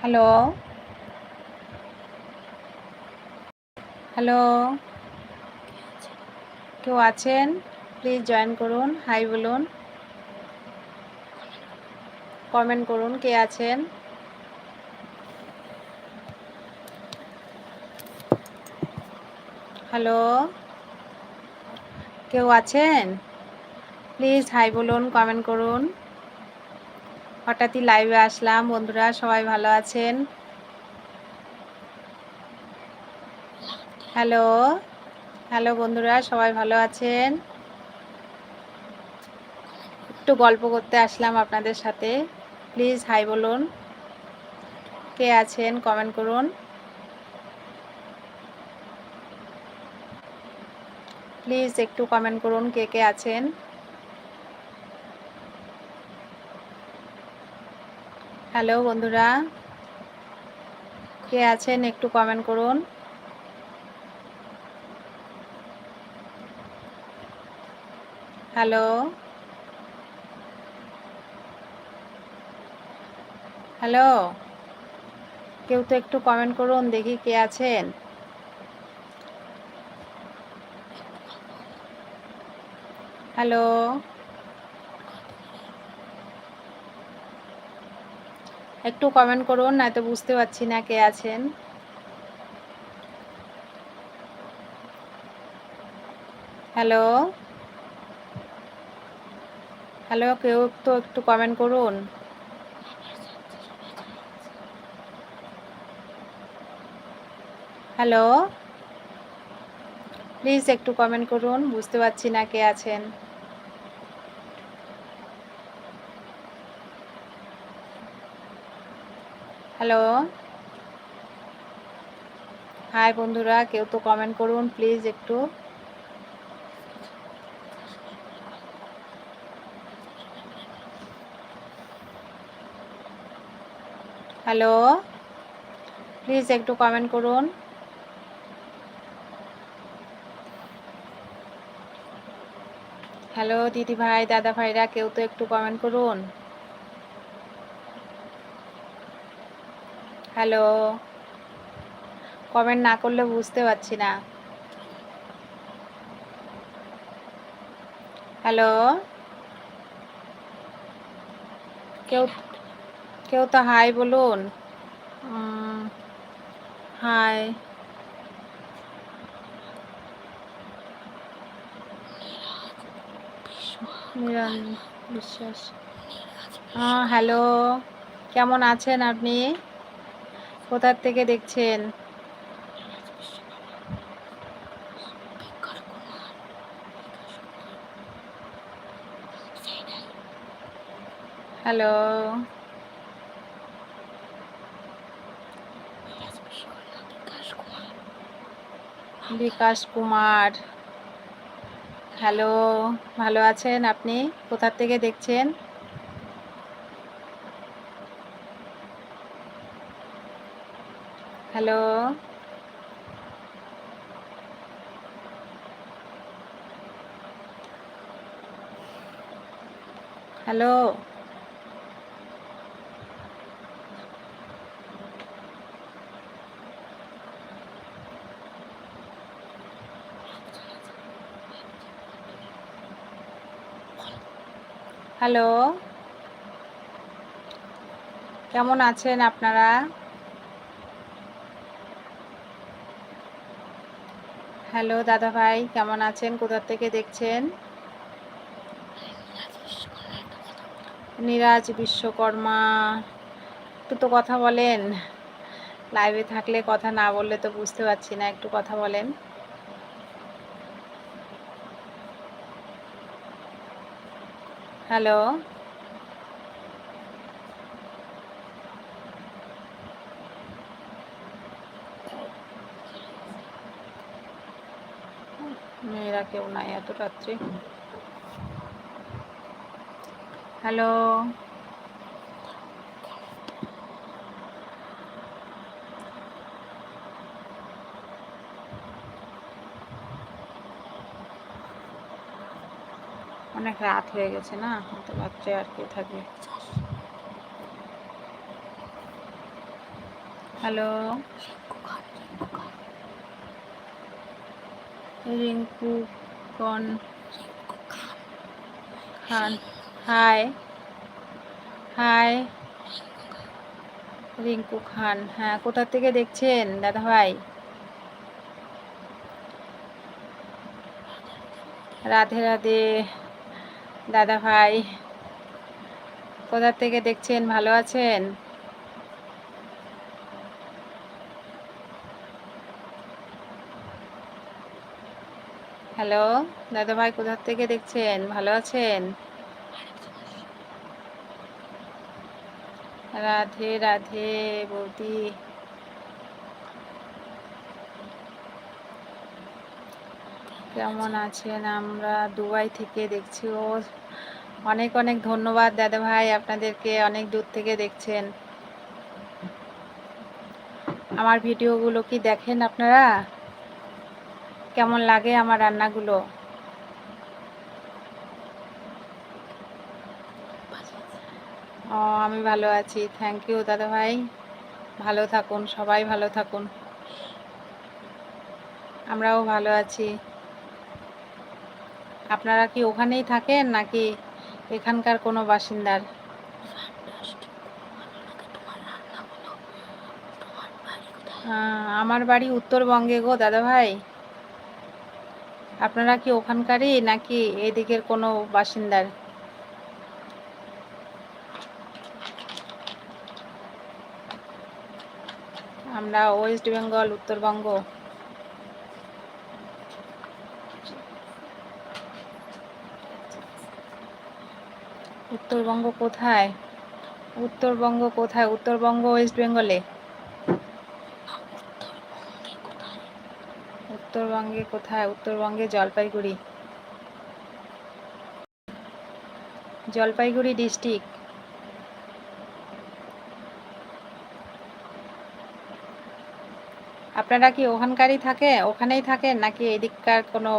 Hello hello কেউ আছেন? Please join করুন। হাই বলুন। কমেন্ট করুন কে আছেন। হ্যালো কেউ আছেন? প্লিজ হাই বলুন কমেন্ট করুন। হঠাৎই লাইভে আসলাম। বন্ধুরা, সবাই ভালো আছেন? হ্যালো হ্যালো বন্ধুরা, সবাই ভালো আছেন? একটু গল্প করতে আসলাম আপনাদের সাথে। প্লিজ হাই বলুন। কে আছেন? কমেন্ট করুন। প্লিজ একটু কমেন্ট করুন কে কে আছেন। হ্যালো বন্ধুরা, কে আছেন একটু কমেন্ট করুন। হ্যালো হ্যালো, কেউ তো একটু কমেন্ট করুন, দেখি কে আছেন। হ্যালো একটু কমেন্ট করুন, নয়তো বুঝতে পারছি না কে আছেন। হ্যালো হ্যালো কেউ তো একটু কমেন্ট করুন। হ্যালো প্লিজ একটু কমেন্ট করুন, বুঝতে পারছি না কে আছেন। হ্যালো। হাই বন্ধুরা, কেউ তো কমেন্ট করুন প্লিজ একটু। হ্যালো প্লিজ একটু কমেন্ট করুন। হ্যালো দিদি ভাই দাদা ভাইরা কেউ তো একটু কমেন্ট করুন। হ্যালো। কমেন্ট না করলে বুঝতে পারছি না। হ্যালো। কেউ কেউ তো হাই বলুন। হাই বিশ্বাস। হ্যাঁ হ্যালো। কেমন আছেন আপনি? কোথার থেকে দেখছেন? হ্যালো। বিকাশ কুমার। হ্যালো ভালো আছেন আপনি? কোথার থেকে দেখছেন? হ্যালো। হ্যালো। হ্যালো। কেমন আছেন আপনারা? হ্যালো দাদা ভাই কেমন আছেন? কোথা থেকে দেখছেন? নিরাজ বিশ্বকর্মা। একটু তো কথা বলেন। লাইভে থাকলে কথা না বললে তো বুঝতে পারছি না, একটু কথা বলেন। হ্যালো। মেয়েরা কেউ নাই এত রাত্রে। হ্যালো অনেক রাত হয়ে গেছে না তো রাত্রে আর কে থাকবে। হ্যালো রিঙ্কু কন খান। হাই। হাই। রিঙ্কু খান। হ্যাঁ কোথা থেকে দেখছেন দাদা ভাই? রাধে রাধে দাদা ভাই। কোথা থেকে দেখছেন? ভালো আছেন? হ্যালো দাদা ভাই কোথা থেকে দেখছেন? ভালো আছেন? রাধে রাধে বৌদি। কেমন আছেন? আমরা দুবাই থেকে দেখছি। ও, অনেক অনেক ধন্যবাদ দাদা ভাই আপনাদেরকে অনেক দূর থেকে দেখছেন। আমার ভিডিওগুলো কি দেখেন আপনারা? কেমন লাগে আমার রান্নাগুলো? ও, আমি ভালো আছি। থ্যাংক ইউ দাদা ভাই ভালো থাকুন, সবাই ভালো থাকুন। আমরাও ভালো আছি। আপনারা কি ওখানেই থাকেন নাকি এখানকার কোনো বাসিন্দার? আমার বাড়ি উত্তরবঙ্গে গো দাদা ভাই আপনারা কি ওখানকারই নাকি এদিকের কোনো বাসিন্দার? আমরা ওয়েস্ট বেঙ্গল, উত্তরবঙ্গ। উত্তরবঙ্গ কোথায়? উত্তরবঙ্গ কোথায়? উত্তরবঙ্গ, ওয়েস্ট বেঙ্গলে। উত্তরবঙ্গে কোথায়? উত্তরবঙ্গে জলপাইগুড়ি। জলপাইগুড়ি ডিস্ট্রিক্ট। আপনারা কি ওখানকারই থাকে? ওখানেই থাকেন? নাকি এদিককার কোনো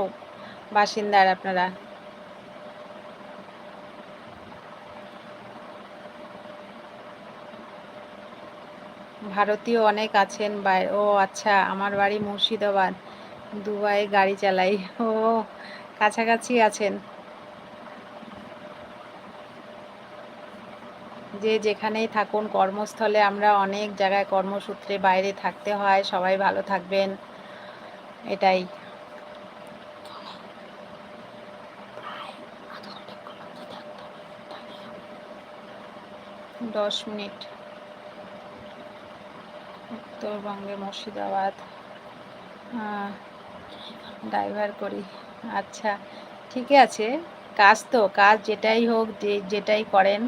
বাসিন্দার আপনারা? ভারতীয় অনেক আছেন বাই ও আচ্ছা আমার বাড়ি মুর্শিদাবাদ। দুবাই গাড়ি চালাই। ও, কাছাকাছি আছেন। যে যেখানেই থাকুন, কর্মস্থলে আমরা অনেক জায়গায় কর্মসূত্রে বাইরে থাকতে হয়। সবাই ভালো থাকবেন। এটাই। দশ মিনিট। উত্তরবঙ্গে মুর্শিদাবাদ। ড্রাইভার করি। আচ্ছা ঠিক আছে। কাজ তো, কাজ যেটাই হোক, যে, যেটাই করেন,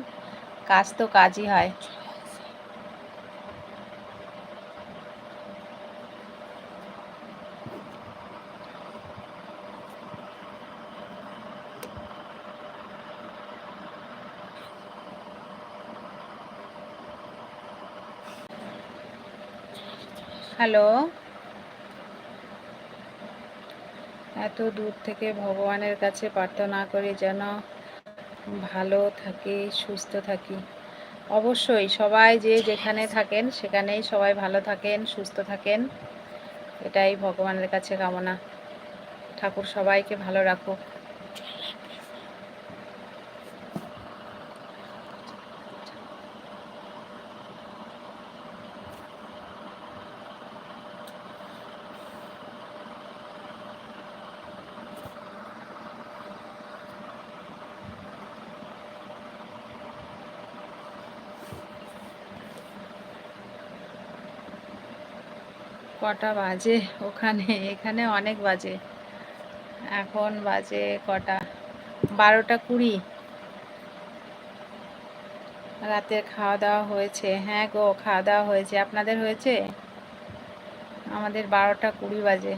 কাজ তো কাজই হয়। হ্যালো? এত দূর থেকে ভগবানের কাছে প্রার্থনা করি যেন ভালো থাকি, সুস্থ থাকি। অবশ্যই সবাই যে যেখানে থাকেন, সেখানেই সবাই ভালো থাকেন, সুস্থ থাকেন। এটাই ভগবানের কাছে কামনা। ঠাকুর সবাইকে ভালো রাখুক। কটা বাজে ওখানে? এখানে অনেক বাজে। এখন বাজে কটা? বারোটা কুড়ি। রাতের খাওয়া দাওয়া হয়েছে। হ্যাঁ গো, খাওয়া দাওয়া হয়েছে। আপনাদের হয়েছে? আমাদের বারোটা কুড়ি বাজে।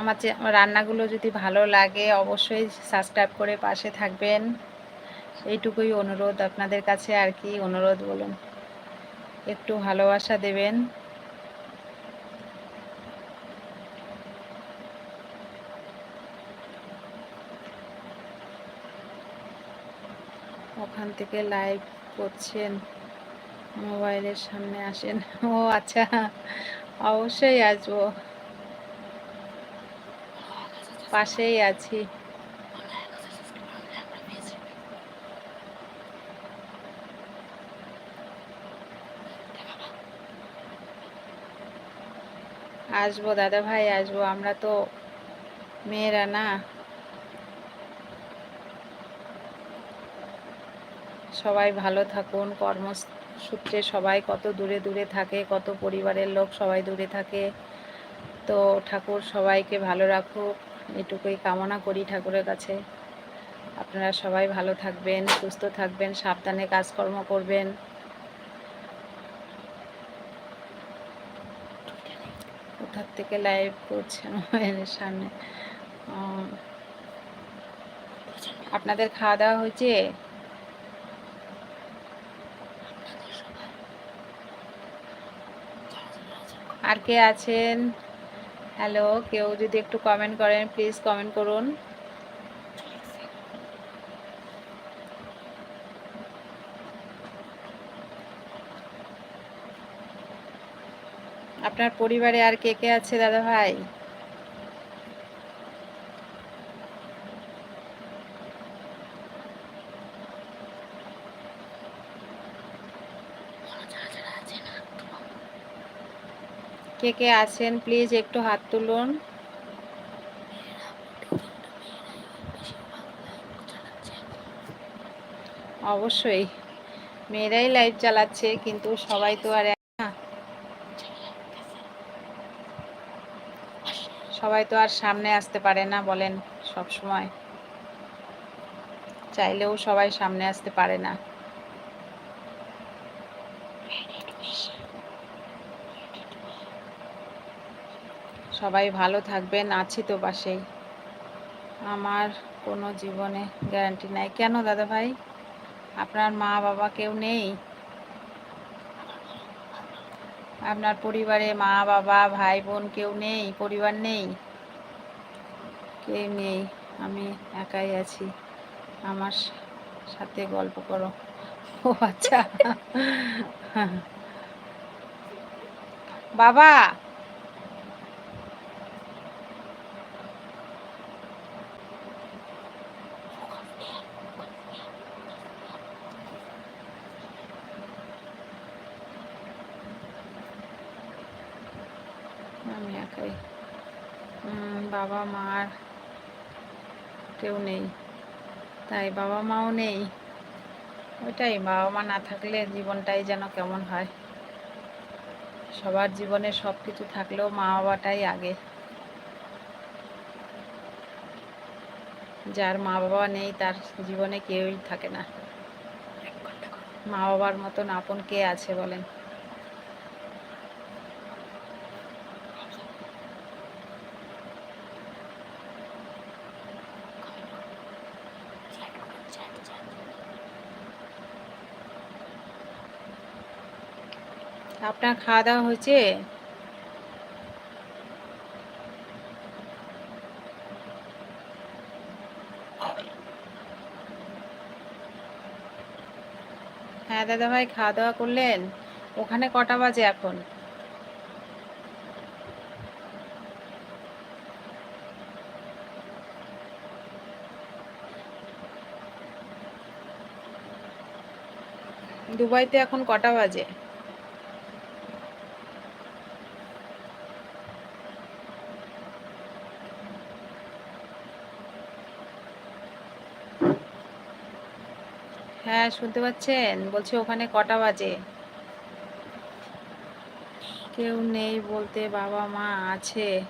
আমার রান্নাগুলো যদি ভালো লাগে, অবশ্যই সাবস্ক্রাইব করে পাশে থাকবেন। এইটুকুই অনুরোধ আপনাদের কাছে আর কি অনুরোধ বলুন। একটু ভালোবাসা দেবেন। ওখান থেকে লাইভ করছেন, মোবাইলের সামনে আসেন। ও আচ্ছা অবশ্যই আসব। পাশেই আছি। আসব দাদা ভাই আসব, আমরা তো মেয়েরা না। সবাই ভালো থাকুন, কর্মসূত্রে সবাই কত দূরে দূরে থাকে, কত পরিবারের লোক সবাই দূরে থাকে। তো ঠাকুর সবাইকে ভালো রাখুক, এটুকুই কামনা করি ঠাকুরের কাছে। আপনারা সবাই ভালো থাকবেন, সুস্থ থাকবেন, সাবধানে কাজকর্ম করবেন। কোথার থেকে লাইভ করছে মোবাইলের সামনে। আপনাদের খাওয়া দাওয়া হয়েছে? আর কে আছেন? হ্যালো কেউ যদি একটু কমেন্ট করেন প্লিজ কমেন্ট করুন। আপনার পরিবারে আর কে কে আছে, দাদা ভাই? কে কে আছেন? প্লিজ একটু হাত তুলুন। অবশ্যই। মেয়েরাই লাইভ চালাচ্ছে, কিন্তু সবাই তো আর সবাই তো আর সামনে আসতে পারে না বলেন সব সময়। চাইলেও সবাই সামনে আসতে পারে না। সবাই ভালো থাকবেন, আছি তো পাশেই। আমার কোনো জীবনে গ্যারান্টি নাই। কেন দাদা ভাই আপনার মা বাবা কেউ নেই? আপনার পরিবারে মা, বাবা, ভাই, বোন কেউ নেই? পরিবার নেই? কেউ নেই। আমি একাই আছি। আমার সাথে গল্প করো। ও আচ্ছা। বাবা! একাই। বাবা মার কেউ নেই। তাই বাবা মাও নেই। ওইটাই, বাবা মা না থাকলে জীবনটাই যেন কেমন হয়। সবার জীবনে সব কিছু থাকলেও মা বাবাটাই আগে। যার মা বাবা নেই, তার জীবনে কেউই থাকে না। মা বাবার মতন আপন কে আছে বলেন? আপনার খাওয়া দাওয়া হয়েছে? হ্যাঁ দাদা ভাই খাওয়া দাওয়া করলেন। ওখানে কটা বাজে এখন? দুবাইতে এখন কটা বাজে? হ্যাঁ শুনতে পাচ্ছেন? বলছি ওখানে কটা বাজে? কেউ নেই বলতে বাবা মা আছে।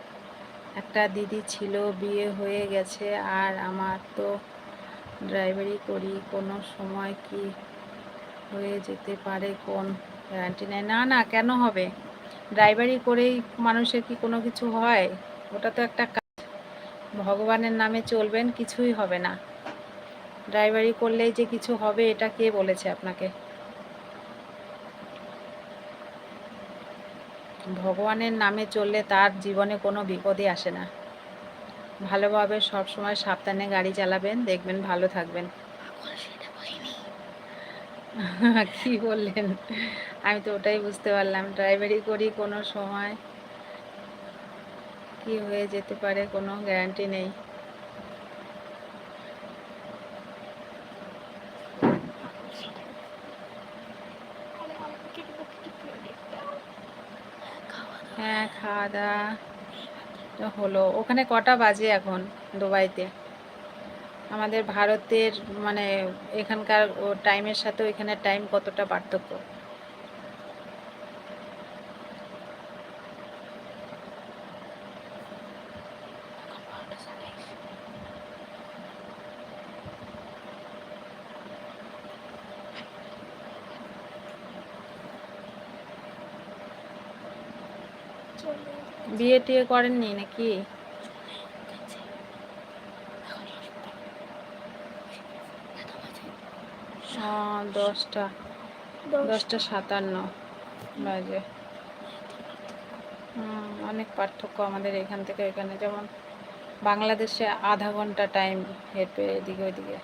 একটা দিদি ছিল, বিয়ে হয়ে গেছে, আর আমার তো ড্রাইভারি করি, কোনো সময় কি হয়ে যেতে পারে কোন গ্যারান্টি নেই। না না, কেন হবে? ড্রাইভারি করেই মানুষের কি কোনো কিছু হয়? ওটা তো একটা কাজ। ভগবানের নামে চলবেন, কিছুই হবে না। ড্রাইভারি করলেই যে কিছু হবে, এটা কে বলেছে আপনাকে? ভগবানের নামে চললে তার জীবনে কোনো বিপদই আসে না। ভালোভাবে সব সময় সাবধানে গাড়ি চালাবেন, দেখবেন ভালো থাকবেন। কি বললেন? আমি তো ওটাই বুঝতে পারলাম। ড্রাইভারি করি কোনো সময়। কি হয়ে যেতে পারে কোনো গ্যারান্টি নেই। হ্যাঁ খাওয়া দাওয়া হলো। ওখানে কটা বাজে এখন দুবাইতে? আমাদের ভারতের মানে এখানকার টাইমের সাথে ওইখানের টাইম কতটা পার্থক্য? বিয়ে টিয়ে করেননি নাকি? ও, দশটা। দশটা। সাতান্ন বাজে। অনেক পার্থক্য আমাদের এখান থেকে এখানে। যেমন বাংলাদেশে আধা ঘণ্টা টাইম হেঁটে এদিকে ওইদিকে।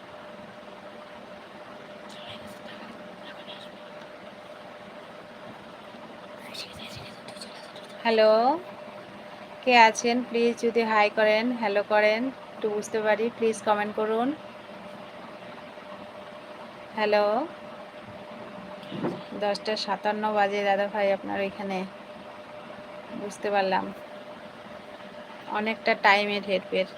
হ্যালো? কে আছেন প্লিজ যদি হাই করেন হ্যালো করেন, একটু বুঝতে পারি প্লিজ কমেন্ট করুন। হ্যালো দশটা সাতান্ন বাজে, দাদা ভাই আপনার এখানে বুঝতে পারলাম। অনেকটা টাইমের হেরফের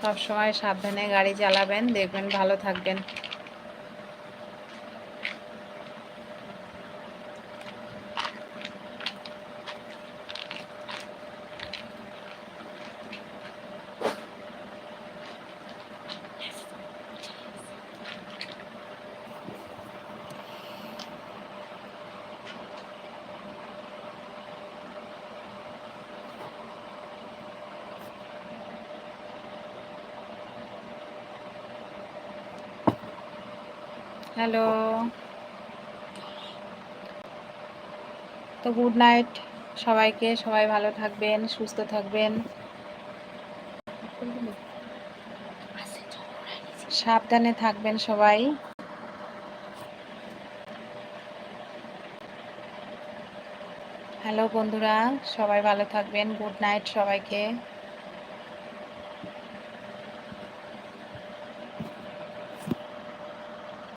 সব সময় সাবধানে গাড়ি চালাবেন, দেখবেন ভালো থাকবেন। হ্যালো। তো গুড নাইট সবাইকে, সবাই ভালো থাকবেন, সুস্থ থাকবেন। সাবধানে থাকবেন সবাই। হ্যালো বন্ধুরা, সবাই ভালো থাকবেন, গুড নাইট সবাইকে।